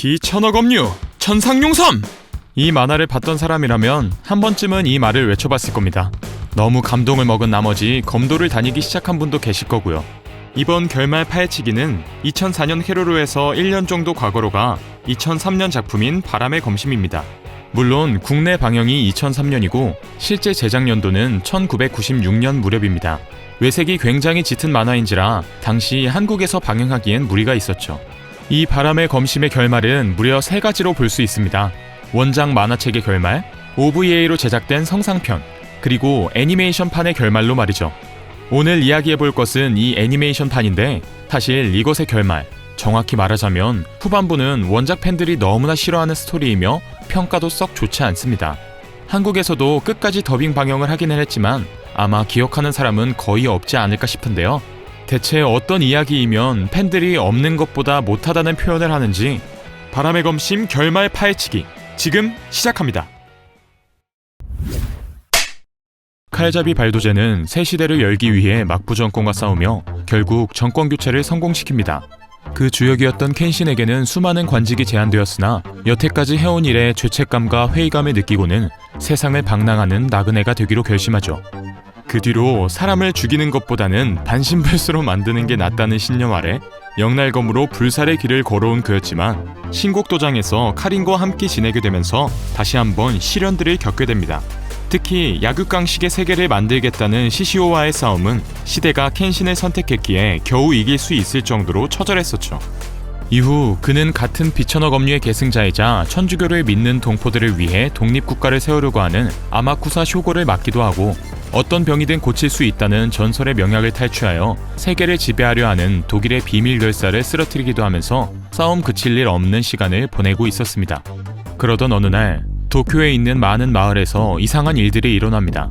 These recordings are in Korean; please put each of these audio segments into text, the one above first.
비천억 업류 천상용섬 이 만화를 봤던 사람이라면 한 번쯤은 이 말을 외쳐봤을 겁니다. 너무 감동을 먹은 나머지 검도를 다니기 시작한 분도 계실 거고요. 이번 결말 파헤치기는 2004년 헤로로에서 1년 정도 과거로 가 2003년 작품인 바람의 검심입니다. 물론 국내 방영이 2003년이고 실제 제작 연도는 1996년 무렵입니다. 외색이 굉장히 짙은 만화인지라 당시 한국에서 방영하기엔 무리가 있었죠. 이 바람의 검심의 결말은 무려 세 가지로 볼 수 있습니다. 원작 만화책의 결말, OVA로 제작된 성상편, 그리고 애니메이션판의 결말로 말이죠. 오늘 이야기해 볼 것은 이 애니메이션판인데 사실 이것의 결말, 정확히 말하자면 후반부는 원작 팬들이 너무나 싫어하는 스토리이며 평가도 썩 좋지 않습니다. 한국에서도 끝까지 더빙 방영을 하기는 했지만 아마 기억하는 사람은 거의 없지 않을까 싶은데요. 대체 어떤 이야기이면 팬들이 없는 것보다 못하다는 표현을 하는지 바람의 검심 결말 파헤치기 지금 시작합니다. 칼잡이 발도제는 새 시대를 열기 위해 막부 정권과 싸우며 결국 정권 교체를 성공시킵니다. 그 주역이었던 켄신에게는 수많은 관직이 제한되었으나 여태까지 해온 일에 죄책감과 회의감을 느끼고는 세상을 방랑하는 나그네가 되기로 결심하죠. 그 뒤로 사람을 죽이는 것보다는 반신불수로 만드는 게 낫다는 신념 아래 영날검으로 불살의 길을 걸어온 그였지만 신곡도장에서 카린과 함께 지내게 되면서 다시 한번 시련들을 겪게 됩니다. 특히 야극강식의 세계를 만들겠다는 시시오와의 싸움은 시대가 켄신을 선택했기에 겨우 이길 수 있을 정도로 처절했었죠. 이후 그는 같은 비천억 업류의 계승자이자 천주교를 믿는 동포들을 위해 독립국가를 세우려고 하는 아마쿠사 쇼고를 맡기도 하고 어떤 병이든 고칠 수 있다는 전설의 명약을 탈취하여 세계를 지배하려 하는 독일의 비밀 결사를 쓰러뜨리기도 하면서 싸움 그칠 일 없는 시간을 보내고 있었습니다. 그러던 어느 날 도쿄에 있는 많은 마을에서 이상한 일들이 일어납니다.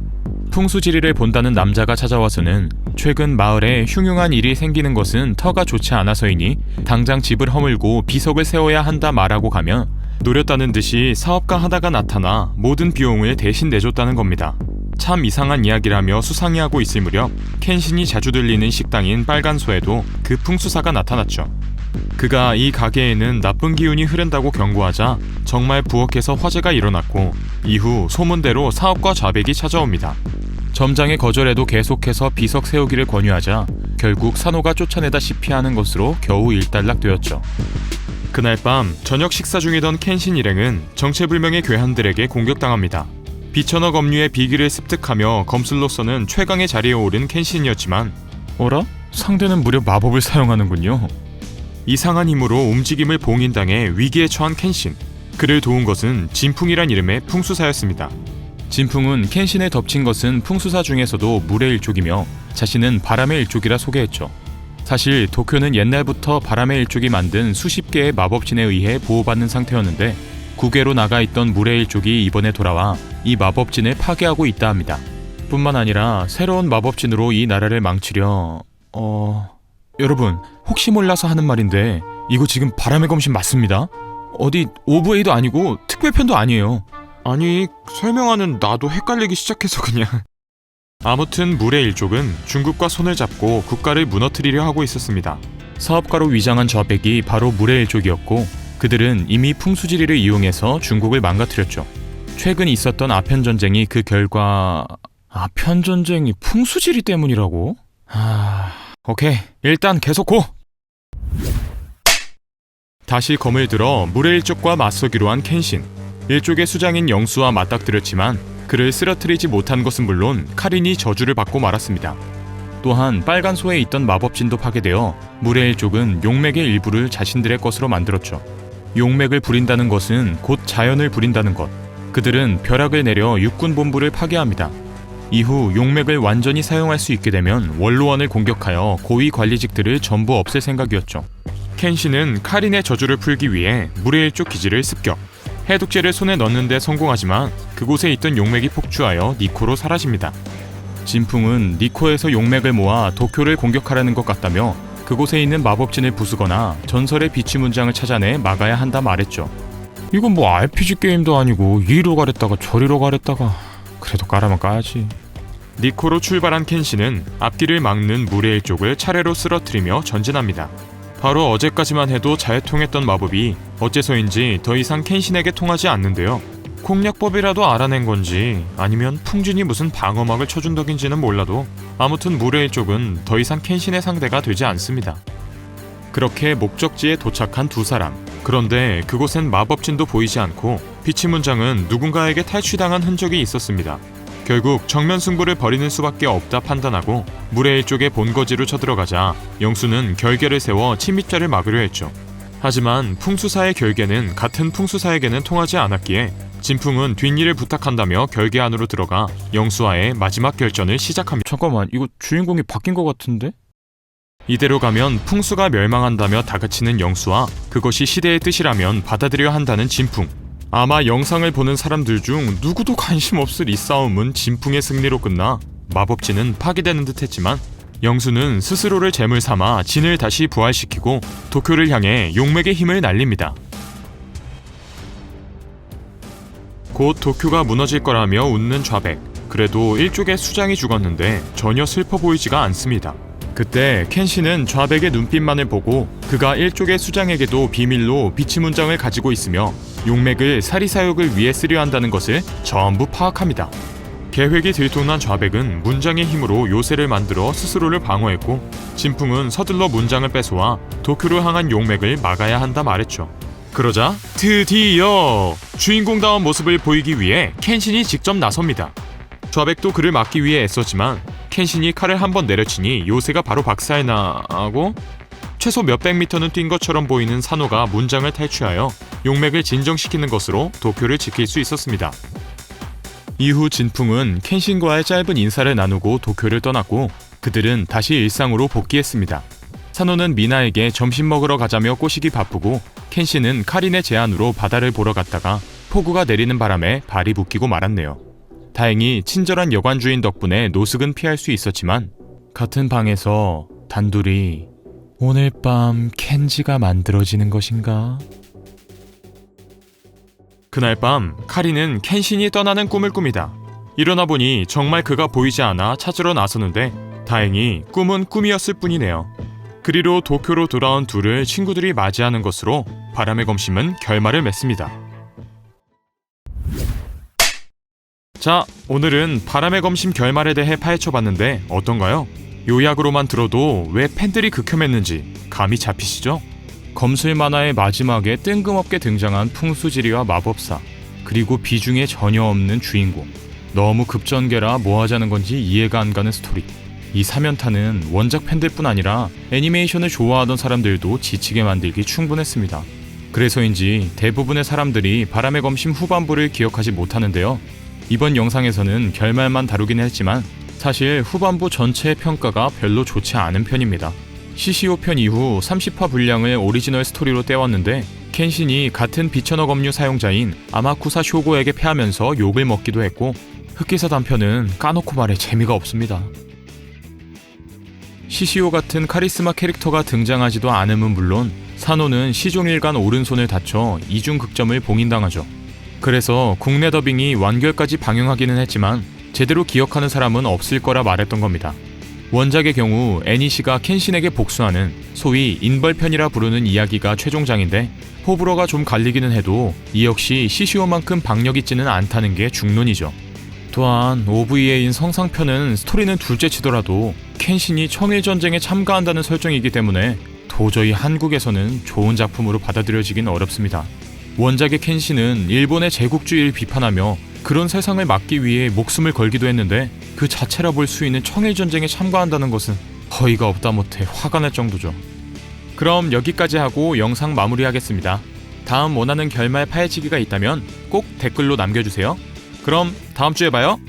풍수지리를 본다는 남자가 찾아와서는 최근 마을에 흉흉한 일이 생기는 것은 터가 좋지 않아서이니 당장 집을 허물고 비석을 세워야 한다 말하고 가면 노렸다는 듯이 사업가 하다가 나타나 모든 비용을 대신 내줬다는 겁니다. 참 이상한 이야기라며 수상해하고 있을 무렵 켄신이 자주 들리는 식당인 빨간소에도 그 풍수사가 나타났죠. 그가 이 가게에는 나쁜 기운이 흐른다고 경고하자 정말 부엌에서 화재가 일어났고 이후 소문대로 사업과 좌백이 찾아옵니다. 점장의 거절에도 계속해서 비석 세우기를 권유하자 결국 산호가 쫓아내다시피 하는 것으로 겨우 일단락되었죠. 그날 밤 저녁 식사 중이던 켄신 일행은 정체불명의 괴한들에게 공격당합니다. 비천억 업류의 비기를 습득하며 검술로서는 최강의 자리에 오른 켄신이었지만 어라? 상대는 무려 마법을 사용하는군요. 이상한 힘으로 움직임을 봉인당해 위기에 처한 켄신. 그를 도운 것은 진풍이란 이름의 풍수사였습니다. 진풍은 켄신에 덮친 것은 풍수사 중에서도 물의 일족이며 자신은 바람의 일족이라 소개했죠. 사실 도쿄는 옛날부터 바람의 일족이 만든 수십 개의 마법진에 의해 보호받는 상태였는데 국외로 나가 있던 물의 일족이 이번에 돌아와 이 마법진을 파괴하고 있다 합니다. 뿐만 아니라 새로운 마법진으로 이 나라를 망치려 어 여러분 혹시 몰라서 하는 말인데 이거 지금 바람의 검신 맞습니다. 어디 오브웨이도 아니고 특별편도 아니에요. 아니 설명하는 나도 헷갈리기 시작해서 그냥. 아무튼 물의 일족은 중국과 손을 잡고 국가를 무너뜨리려 하고 있었습니다. 사업가로 위장한 저백이 바로 물의 일족이었고 그들은 이미 풍수지리를 이용해서 중국을 망가뜨렸죠. 최근 있었던 아편 전쟁이 그 결과 아편 전쟁이 풍수지리 때문이라고? 아, 오케이 일단 계속 고. 다시 검을 들어 물의 일족과 맞서기로 한 켄신. 일족의 수장인 영수와 맞닥뜨렸지만 그를 쓰러뜨리지 못한 것은 물론 카린이 저주를 받고 말았습니다. 또한 빨간 소에 있던 마법진도 파괴되어 물의 일족은 용맥의 일부를 자신들의 것으로 만들었죠. 용맥을 부린다는 것은 곧 자연을 부린다는 것. 그들은 벼락을 내려 육군 본부를 파괴합니다. 이후 용맥을 완전히 사용할 수 있게 되면 원로원을 공격하여 고위 관리직들을 전부 없앨 생각이었죠. 켄시는 카린의 저주를 풀기 위해 물의 일족 기지를 습격. 해독제를 손에 넣는데 성공하지만 그곳에 있던 용맥이 폭주하여 니코로 사라집니다. 진풍은 니코에서 용맥을 모아 도쿄를 공격하라는 것 같다며 그곳에 있는 마법진을 부수거나 전설의 비치 문장을 찾아내 막아야 한다 말했죠. 이건 뭐 RPG 게임도 아니고 이리로 가랬다가 저리로 가랬다가 그래도 까라면 까야지. 니코로 출발한 켄시는 앞길을 막는 물의 일족을 차례로 쓰러뜨리며 전진합니다. 바로 어제까지만 해도 잘 통했던 마법이 어째서인지 더 이상 켄신에게 통하지 않는데요. 공략법이라도 알아낸 건지 아니면 풍진이 무슨 방어막을 쳐준 덕인지는 몰라도 아무튼 무레이 쪽은 더 이상 켄신의 상대가 되지 않습니다. 그렇게 목적지에 도착한 두 사람. 그런데 그곳엔 마법진도 보이지 않고 피치 문장은 누군가에게 탈취당한 흔적이 있었습니다. 결국 정면 승부를 벌이는 수밖에 없다 판단하고 무레일 쪽에 본거지로 쳐들어가자 영수는 결계를 세워 침입자를 막으려 했죠. 하지만 풍수사의 결계는 같은 풍수사에게는 통하지 않았기에 진풍은 뒷일을 부탁한다며 결계 안으로 들어가 영수와의 마지막 결전을 시작합니다. 잠깐만, 이거 주인공이 바뀐 것 같은데? 이대로 가면 풍수가 멸망한다며 다그치는 영수와 그것이 시대의 뜻이라면 받아들여야 한다는 진풍. 아마 영상을 보는 사람들 중 누구도 관심 없을 이 싸움은 진풍의 승리로 끝나 마법진은 파괴되는 듯했지만 영수는 스스로를 제물 삼아 진을 다시 부활시키고 도쿄를 향해 용맥의 힘을 날립니다. 곧 도쿄가 무너질 거라며 웃는 좌백. 그래도 일족의 수장이 죽었는데 전혀 슬퍼 보이지가 않습니다. 그때 켄시는 좌백의 눈빛만을 보고 그가 일족의 수장에게도 비밀로 비치 문장을 가지고 있으며 용맥을 사리사욕을 위해 쓰려 한다는 것을 전부 파악합니다. 계획이 들통난 좌백은 문장의 힘으로 요새를 만들어 스스로를 방어했고 진풍은 서둘러 문장을 뺏어와 도쿄를 향한 용맥을 막아야 한다 말했죠. 그러자 드디어 주인공다운 모습을 보이기 위해 켄신이 직접 나섭니다. 좌백도 그를 막기 위해 애썼지만 켄신이 칼을 한 번 내려치니 요새가 바로 박살이 나고 최소 몇백 미터는 뛴 것처럼 보이는 산호가 문장을 탈취하여 용맥을 진정시키는 것으로 도쿄를 지킬 수 있었습니다. 이후 진풍은 켄신과의 짧은 인사를 나누고 도쿄를 떠났고 그들은 다시 일상으로 복귀했습니다. 산호는 미나에게 점심 먹으러 가자며 꼬시기 바쁘고 켄신은 카린의 제안으로 바다를 보러 갔다가 폭우가 내리는 바람에 발이 묶이고 말았네요. 다행히 친절한 여관 주인 덕분에 노숙은 피할 수 있었지만 같은 방에서 단둘이 오늘 밤 켄지가 만들어지는 것인가? 그날 밤 카리는 켄신이 떠나는 꿈을 꿉니다. 일어나 보니 정말 그가 보이지 않아 찾으러 나서는데 다행히 꿈은 꿈이었을 뿐이네요. 그리로 도쿄로 돌아온 둘을 친구들이 맞이하는 것으로 바람의 검심은 결말을 맺습니다. 자, 오늘은 바람의 검심 결말에 대해 파헤쳐봤는데 어떤가요? 요약으로만 들어도 왜 팬들이 극혐했는지 감이 잡히시죠? 검술 만화의 마지막에 뜬금없게 등장한 풍수지리와 마법사 그리고 비중에 전혀 없는 주인공 너무 급전개라 뭐 하자는 건지 이해가 안 가는 스토리 이 3연타는 원작 팬들뿐 아니라 애니메이션을 좋아하던 사람들도 지치게 만들기 충분했습니다 그래서인지 대부분의 사람들이 바람의 검심 후반부를 기억하지 못하는데요 이번 영상에서는 결말만 다루긴 했지만 사실 후반부 전체의 평가가 별로 좋지 않은 편입니다. CCO 편 이후 30화 분량을 오리지널 스토리로 떼왔는데 켄신이 같은 비천어 검류 사용자인 아마쿠사 쇼고에게 패하면서 욕을 먹기도 했고 흑기사 단편은 까놓고 말해 재미가 없습니다. CCO 같은 카리스마 캐릭터가 등장하지도 않음은 물론 산호는 시종일관 오른손을 다쳐 이중 극점을 봉인당하죠. 그래서 국내 더빙이 완결까지 방영하기는 했지만 제대로 기억하는 사람은 없을 거라 말했던 겁니다. 원작의 경우 애니시가 켄신에게 복수하는 소위 인벌편이라 부르는 이야기가 최종장인데 호불호가 좀 갈리기는 해도 이 역시 시시오만큼 박력 있지는 않다는 게 중론이죠. 또한 OVA인 성상편은 스토리는 둘째 치더라도 켄신이 청일전쟁에 참가한다는 설정이기 때문에 도저히 한국에서는 좋은 작품으로 받아들여지긴 어렵습니다. 원작의 켄시는 일본의 제국주의를 비판하며 그런 세상을 막기 위해 목숨을 걸기도 했는데 그 자체라 볼 수 있는 청일전쟁에 참가한다는 것은 허위가 없다 못해 화가 날 정도죠. 그럼 여기까지 하고 영상 마무리하겠습니다. 다음 원하는 결말 파헤치기가 있다면 꼭 댓글로 남겨주세요. 그럼 다음 주에 봐요.